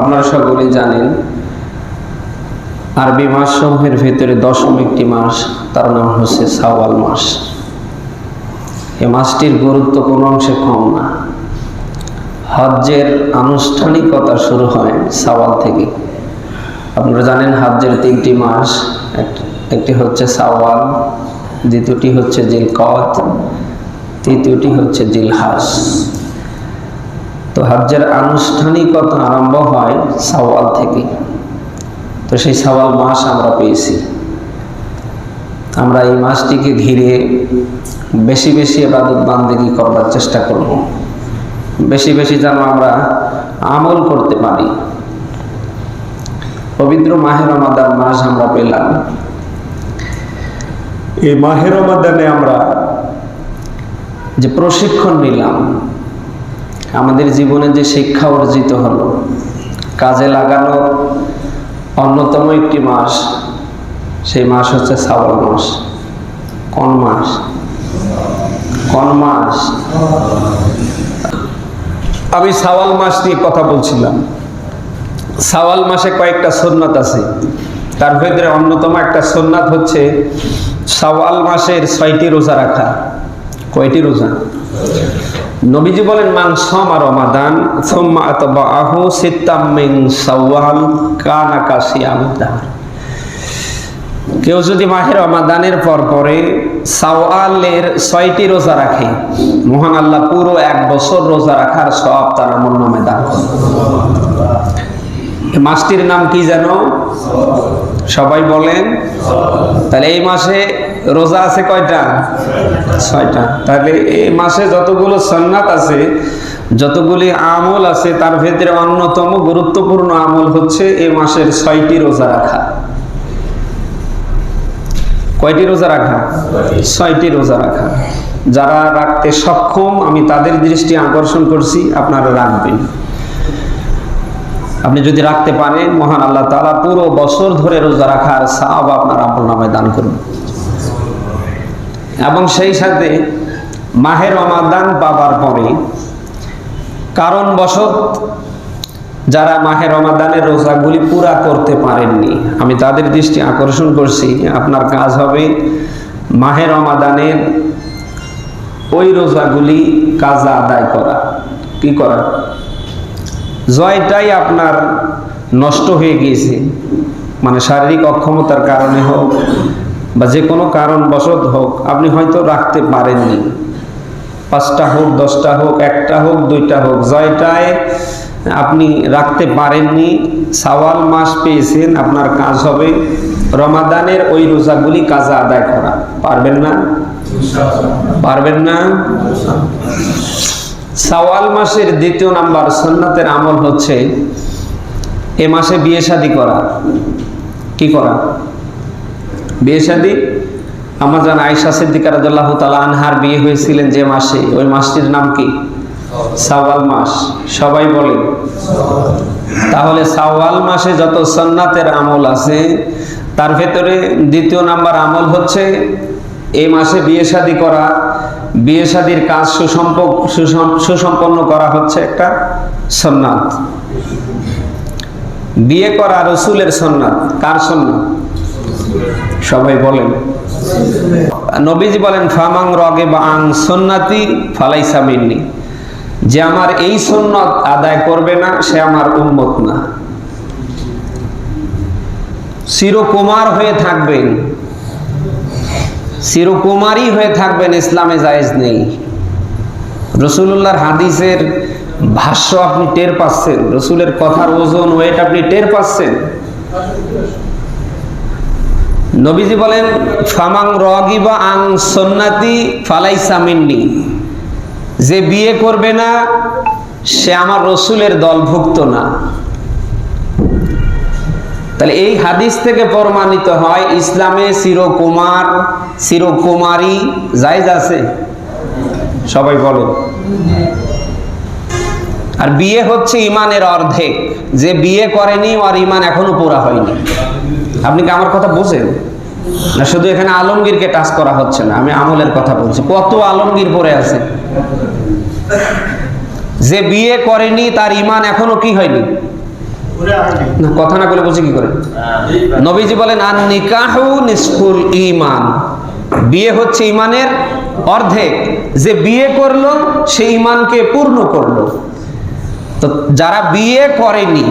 আপনারা সকলেই জানেন, আরবি মাস সমূহের ভেতরে দশম একটি মাস, তার নাম হচ্ছে সাওয়াল মাস। এ মাসটির গুরুত্ব কোনো অংশে কম না। হজ্জের আনুষ্ঠানিকতা শুরু হয় সাওয়াল থেকে। আপনারা জানেন হজ্জের তিনটি মাস একটি হচ্ছে সাওয়াল, দ্বিতীয়টি হচ্ছে জিলকত তৃতীয়টি হচ্ছে জিলহাস তো হজ্জের আনুষ্ঠানিকতা আরম্ভ হয় সাওয়াল থেকে। তো সেই সাওয়াল মাস আমরা পেয়েছি। আমরা এই মাসটিকে ঘিরে বেশি বেশি এবাদত বান্দেগি করবার চেষ্টা করব। বেশি বেশি যেন আমরা আমল করতে পারি। পবিত্র মাহের রমাদান মাস আমরা পেলাম। এই মাহের রমাদানে আমরা যে প্রশিক্ষণ নিলাম আমাদের জীবনে যে শিক্ষা অর্জিত হলো, কাজে লাগানো অন্যতম একটি মাস, সেই মাস হচ্ছে শ্রাবণ মাস। কোন মাস? কোন মাস? আমি সাওয়াল মাস নিয়ে কথা বলছিলাম। সাওয়াল মাসে কয়েকটা সোননাথ আছে। তার ভেতরে অন্যতম একটা সোননাথ হচ্ছে সাওয়াল মাসের ছয়টি রোজা রাখা। কয়টি রোজা? নবীজি বলেন, মান সমা রমাদান, সুম্মা আতবাহু সিত্তাম মিন সাওয়াল কানা কেউ যদি মাহের রমাদানের পর পরে সাওয়ালের ছয়টি রোজা রাখে, মহান আল্লাহ পুরো এক বছর রোজা রাখার সব তার আমল নামে দান মাসটির নাম কি জানো সবাই বলেন, তাহলে এই মাসে রোজা আছে কয়টা? ছয়টা। তাহলে এই মাসে যতগুলো সন্ন্যাত আছে, যতগুলি আমল আছে, তার ভেতরে অন্যতম গুরুত্বপূর্ণ আমল হচ্ছে এই মাসের ছয়টি রোজা রাখা। কয়টি রোজা রাখা? ছয়টি রোজা রাখা। যারা রাখতে সক্ষম, আমি তাদের দৃষ্টি আকর্ষণ করছি, আপনারা রাখবেন। আপনি যদি রাখতে পারেন, মহান আল্লাহ তাআলা পুরো বছর ধরে রোজা রাখার সাব আপনার আমল নামে দান করবেন এবং সেই সাথে মাহের রমাদান পাবার পরে কারণবশত যারা মাহের রমাদানের রোজাগুলি পুরা করতে পারেননি, আমি তাদের দৃষ্টি আকর্ষণ করছি, আপনার কাজ হবে মাহের রমাদানের ওই রোজাগুলি কাজা আদায় করা। কি করা? জয়টাই আপনার নষ্ট হয়ে গিয়েছে মানে শারীরিক অক্ষমতার কারণে হোক বা যে কোনো কারণবশত হোক, আপনি হয়তো রাখতে পারেননি। পাঁচটা হোক, দশটা হোক, একটা হোক, দুইটা হোক জয়টায় আপনি রাখতে পারেননি, সাওয়াল মাস পেয়েছেন, আপনার কাজ হবে। রমাদানের ওই রোজাগুলি কাজা আদায় করা। পারবেন না? পারবেন না? সাওয়াল মাসের দ্বিতীয় নাম্বার সন্ন্যতের আমল হচ্ছে, এ মাসে বিয়ে শাদি করা। কি করা? বিয়ে শাদি? আমার জান আয়সা সিদ্দিকা রাদিয়াল্লাহু তাআলা আনহার বিয়ে হয়েছিলেন যে মাসে। ওই মাসটির নাম কি? সাওয়াল মাস। সবাই বলে। তাহলে সাওয়াল মাসে যত সন্ন্যাতের আমল আছে, তার ভেতরে দ্বিতীয় নাম্বার আমল হচ্ছে এই মাসে বিয়ে শাদী করা। বিয়ে শাদীর কাজ সুসম্পক, সুসম- সুসম্পন্ন করা হচ্ছে একটা সন্ন্যাত। বিয়ে করা রসুলের সন্ন্যাত। কার সন্ন্যাত? সবাই বলেন। নবীজি বলেন, ফামাং রগে বা আং সন্ন্যাতি ফালাইসা মিন্নি। যে আমার এই সন্ন্যত আদায় করবে না, সে আমার উম্মত না। চিরকুমার হয়ে থাকবেন। চিরকুমারই হয়ে থাকবেন, ইসলামে জায়েজ নেই। রসুল্লাহর হাদিসের ভাষ্য আপনি টের পাচ্ছেন, রসুলের কথার ওজন, ওয়েট আপনি টের পাচ্ছেন। নবীজি বলেন, ফামাং রগিবা আং সন্নাতি ফালাইসা মিন্নি। যে বিয়ে করবে না, সে আমার রসুলের দলভুক্ত না। তাহলে এই হাদিস থেকে প্রমাণিত হয়, ইসলামে চিরকুমার, চিরকুমারী জায়জ আছে? সবাই বলেন আর বিয়ে হচ্ছে ইমানের অর্ধেক। যে বিয়ে করেনি আর ইমান এখনও পুরা হয়নি। আপনি কি আমার কথা বুঝেন? না, শুধু এখানে আলমগীরকে টাচ করা হচ্ছে না, আমি আমলের কথা বলছি। কত আলমগীর পড়ে আছে? যে বিয়ে করেনি, তার ইমান এখনও কি হয়নি? কথা না বলে বলছে কি করে? নবীজি বলেন আর নিকাহু নিসফুল ইমান বিয়ে হচ্ছে ইমানের অর্ধেক। যে বিয়ে করল, সে ইমানকে পূর্ণ করল। তো যারা বিয়ে করেনি,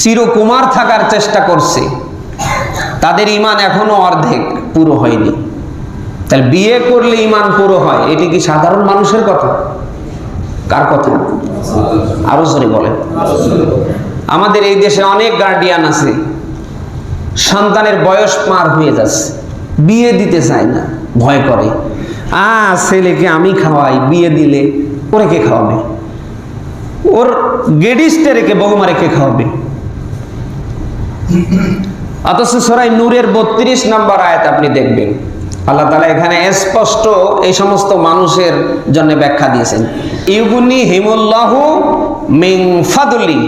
চিরকুমার থাকার চেষ্টা করছে। তাদের ইমান এখনও অর্ধেক পুরো হয়নি। তাহলে বিয়ে করলে ইমান পুরো হয়, এটি কি সাধারণ মানুষের কথা? কার কথা? আরও জোরে বলেন। আমাদের এই দেশে অনেক গার্ডিয়ান আছে, সন্তানের বয়স পার হয়ে যাচ্ছে, বিয়ে দিতে চায় না, ভয় করে। আ, ছেলেকে আমি খাওয়াই, বিয়ে দিলে ওরে কে খাওয়াবে? ওর গেডিস্টে রেখে বৌমা রেখে খাওয়াবে? অথচ সরাই নূরের বত্রিশ নম্বর আয়াত আপনি দেখবেন। আল্লাহ তালা এখানে স্পষ্ট এই সমস্ত মানুষের জন্য ব্যাখ্যা দিয়েছেন। ইউগুনি হিমুল্লাহু মিং ফাদুলি।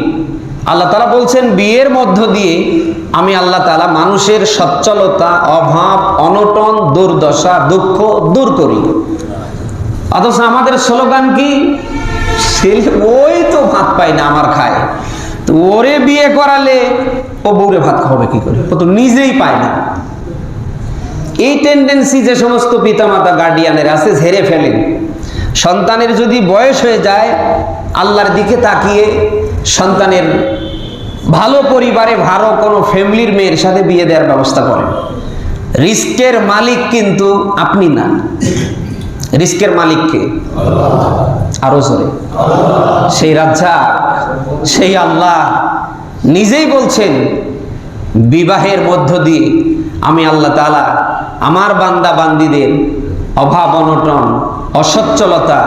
আল্লাহ তালা বলছেন, বিয়ের মধ্য দিয়ে আমি আল্লাহ তালা মানুষের সচ্ছলতা, অভাব, অনটন, দুর্দশা, দুঃখ দূর করি। অথচ আমাদের স্লোগান কি? ওই তো ভাত পায় না, আমার খায়। তো ওরে বিয়ে করালে ও বউরে ভাত খাওয়াবে কি করে? ও তো নিজেই পায় না। এই টেন্ডেন্সি যে সমস্ত পিতামাতা গার্ডিয়ানের আছে, ঝেড়ে ফেলেন। সন্তানের যদি বয়স হয়ে যায়, আল্লাহর দিকে তাকিয়ে সন্তানের ভালো পরিবারে ভালো কোনো ফ্যামিলির মেয়ের সাথে বিয়ে দেওয়ার ব্যবস্থা করেন। রিস্কের মালিক কিন্তু আপনি না। রিস্কের মালিককে? আরও জোরে। সেই রাজ্জা সেই আল্লাহ নিজেই বলছেন, বিবাহের মধ্য দিয়ে আমি আল্লাহ তালা আমার বান্দা বান্দিদের অভাব, অনটন, অসচ্ছলতা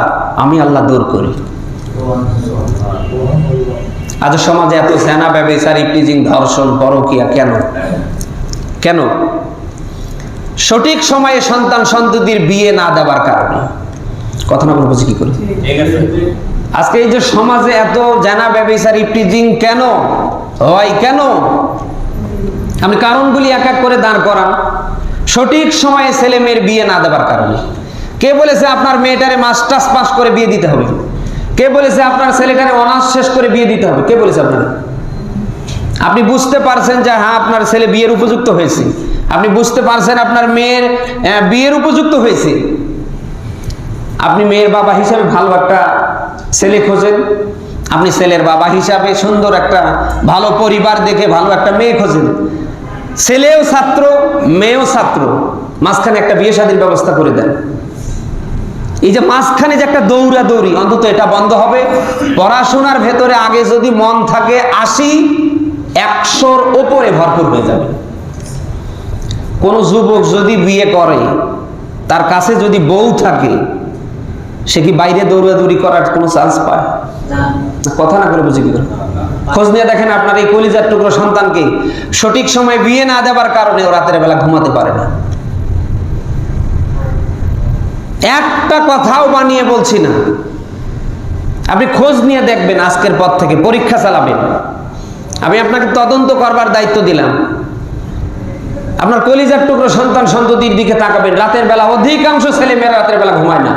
আমি আল্লাহ দূর করি। আজ সমাজে এত সেনা ব্যবচার ইপ্রিজিং ধর্ষণ, পরকিয়া, কেন? কেন? সঠিক সময়ে সন্তান সন্ততির বিয়ে না দেওয়ার কারণে? কথা না বলব কি করে? আজকে এই যে সমাজে এত জানা ব্যবচার ইপ্রিজিং কেন? হয় কেন? আমি কারণগুলি এক এক করে দাঁড় করান সঠিক সময়ে ছেলে মেয়ের বিয়ে না দেওয়ার কারণে। কে বলেছে আপনার মেয়েটারে মাস্টার্স পাস করে বিয়ে দিতে হবে? কে বলেছে আপনার ছেলেটারে অনার্স শেষ করে বিয়ে দিতে হবে? কে বলেছে আপনার আপনি বুঝতে পারছেন যে হ্যাঁ আপনার ছেলে বিয়ের উপযুক্ত হয়েছে। আপনি বুঝতে পারছেন আপনার মেয়ের বিয়ের উপযুক্ত হয়েছে। আপনি মেয়ের বাবা হিসাবে ভালো একটা ছেলে খোঁজেন। আপনি ছেলের বাবা হিসাবে সুন্দর একটা, ভালো পরিবার দেখে ভালো একটা মেয়ে খোঁজেন। ছেলেও ছাত্র, মেয়েও ছাত্র। মাঝখানে একটা বিয়ে শাদীর ব্যবস্থা করে দেন। এই যে মাঝখানে যে একটা দৌড়া দৌড়ি অন্তত এটা বন্ধ হবে। পড়াশোনার ভেতরে আগে যদি মন থাকে, আশি একশোর ওপরে ভরপুর হয়ে যাবে। কোন যুবক যদি বিয়ে করে তার কাছে যদি বউ থাকে সে কি বাইরে দৌড়াদৌড়ি করার কোনো চান্স পায়? কথা না করে বুঝি কি খোঁজ নিয়ে দেখেন আপনার এই কলিজার টুকরো সন্তানকে সঠিক সময় বিয়ে না দেওয়ার কারণে ও রাতের বেলা ঘুমাতে পারে না। একটা কথাও বানিয়ে বলছি না। আপনি খোঁজ নিয়ে দেখবেন আজকের পর থেকে পরীক্ষা চালাবেন। আমি আপনাকে তদন্ত করবার দায়িত্ব দিলাম। আপনার কলিজার টুকরো সন্তান সন্ততির দিকে তাকাবেন। রাতের বেলা অধিকাংশ ছেলে মেয়েরা রাতের বেলা ঘুমায় না।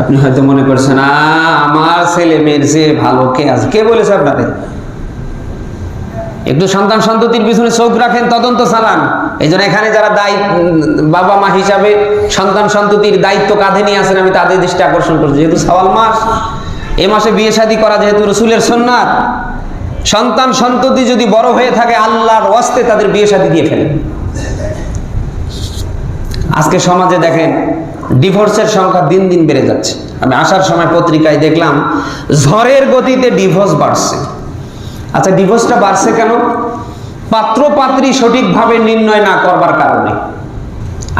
আপনি হয়তো মনে করছেন আমার ছেলে মেয়ের চেয়ে ভালো কে আছে? কে বলেছে আপনাকে? একটু সন্তান সন্ততির পিছনে চোখ রাখেন, তদন্ত চালান। এই জন্য এখানে যারা দায়ী উম, বাবা মা হিসাবে সন্তান সন্ততির দায়িত্ব কাঁধে নিয়ে আসেন আমি তাদের দৃষ্টি আকর্ষণ করছি। যেহেতু সওয়াল মাস এ মাসে বিয়ে শাদী করা যেহেতু রসুলের সন্ন্যাত সন্তান সন্ততি যদি বড় হয়ে থাকে আল্লাহর ওয়াস্তে তাদের বিয়ে শাদী দিয়ে ফেলেন। আজকে সমাজে দেখেন ডিভোর্সের সংখ্যা দিন দিন বেড়ে যাচ্ছে। আমি আসার সময় পত্রিকায় দেখলাম ঝড়ের গতিতে ডিভোর্স বাড়ছে। আচ্ছা ডিভোর্সটা বাড়ছে কেন? পাত্র পাত্রী সঠিকভাবে নির্ণয় না করবার কারণে।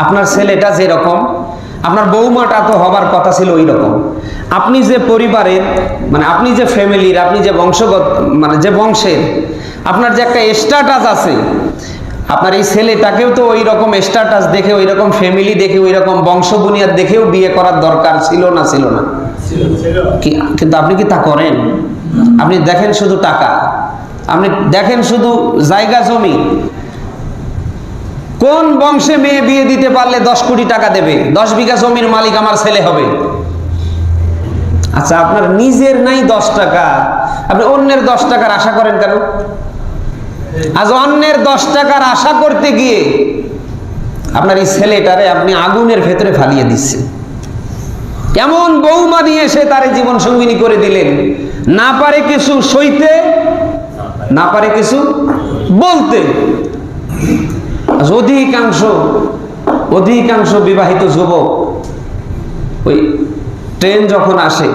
আপনার ছেলেটা যেরকম আপনার বৌমাটা তো হবার কথা ছিল ওই রকম আপনি যে পরিবারের মানে আপনি যে ফ্যামিলির আপনি যে বংশগত মানে যে বংশের আপনার যে একটা স্ট্যাটাস আছে আপনার এই ছেলেটাকেও তো ওই রকম স্ট্যাটাস দেখে ওই রকম ফ্যামিলি দেখে ওই রকম বংশ বুনিয়াদ দেখেও বিয়ে করার দরকার ছিল না ছিল না? কিন্তু আপনি কি তা করেন? আপনি দেখেন শুধু টাকা। আপনি দেখেন শুধু জায়গা জমি। কোন বংশে মেয়ে বিয়ে দিতে পারলে দশ কোটি টাকা দেবে? দশ বিঘা জমির মালিক আমার ছেলে হবে। আচ্ছা আপনার নিজের নাই দশ টাকা। আপনি অন্যের দশ টাকার আশা করেন কেন? আজ অন্যের দশ টাকার আশা করতে গিয়ে আপনার এই ছেলেটারে আপনি আগুনের ভেতরে ফালিয়ে দিচ্ছেন। এমন বৌমা দিয়ে সে তার জীবন সঙ্গিনী করে দিলেন। না পারে কিছু সইতে না পারে কিছু বলতে। অধিকাংশ অধিকাংশ বিবাহিত যুবক ওই ট্রেন যখন আসে,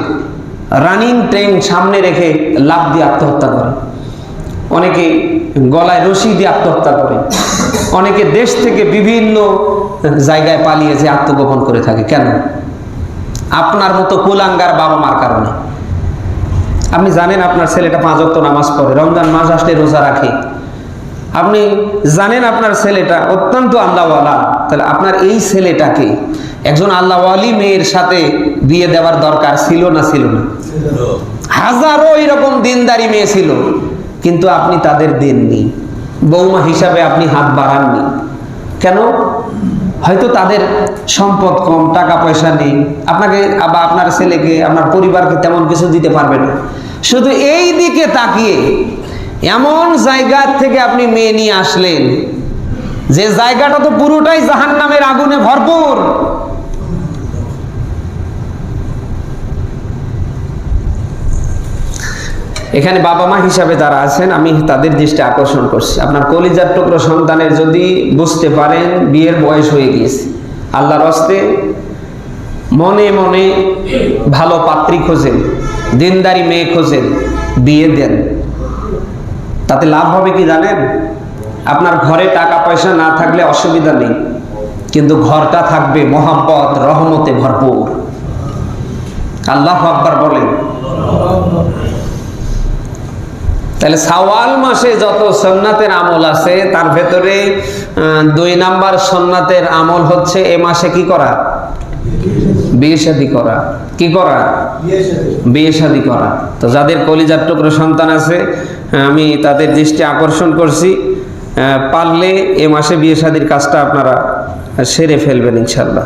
রানিং ট্রেন সামনে রেখে লাভ দিয়ে আত্মহত্যা করে। অনেকে গলায় রশি দিয়ে আত্মহত্যা করে। অনেকে দেশ থেকে বিভিন্ন জায়গায় পালিয়ে যে আত্মগোপন করে থাকে। কেন? আপনার মতো কুলাঙ্গার বাবা মার কারণে। আপনি জানেন আপনার ছেলেটা পাঁচ ওয়াক্ত নামাজ পড়ে, রমজান মাস আসলে রোজা রাখে। আপনি জানেন আপনার ছেলেটা অত্যন্ত আল্লাহওয়ালা, তাহলে আপনার এই ছেলেটাকে একজন আল্লাহওয়ালি মেয়ের সাথে বিয়ে দেওয়ার দরকার ছিল না ছিল না? হাজারো এরকম দিনদারি মেয়ে ছিল, কিন্তু আপনি তাদের দেননি। বৌমা হিসাবে আপনি হাত বাড়াননি। কেন? হয়তো তাদের সম্পদ কম, টাকা পয়সা নেই। আপনাকে বা আপনার ছেলেকে, আপনার পরিবারকে তেমন কিছু দিতে পারবে না। শুধু এই দিকে তাকিয়ে এমন জায়গা থেকে আপনি মেয়ে নিয়ে আসলেন যে জায়গাটা তো পুরোটাই জাহান নামের আগুনে ভরপুর। এখানে বাবা মা হিসাবে যারা আছেন, আমি তাদের দৃষ্টি আকর্ষণ করছি। আপনার কলিজার টুকরো সন্তানের যদি বুঝতে পারেন, বিয়ের বয়স হয়ে গিয়েছে। আল্লাহর হস্তে মনে মনে ভালো পাত্রী খোঁজেন, দিনদারি মেয়ে খোঁজেন, বিয়ে দেন। তাতে লাভ হবে কি জানেন? আপনার ঘরে টাকা পয়সা না থাকলে অসুবিধা নেই, কিন্তু ঘরটা থাকবে মোহাম্মত রহমতে ভরপুর। আল্লাহ আকবার বলেন। তাহলে সাওয়াল মাসে যত সন্ন্যাতের আমল আছে, তার ভেতরে দুই নাম্বার সন্ন্যাতের আমল হচ্ছে এ মাসে কি করা? বিয়ে শাদী করা। কি করা? বিয়ে শাদী করা। তো যাদের কলিজার টুকরো সন্তান আছে আমি তাদের দৃষ্টি আকর্ষণ করছি পারলে এ মাসে বিয়ে শাদীর কাজটা আপনারা সেরে ফেলবেন ইনশাল্লাহ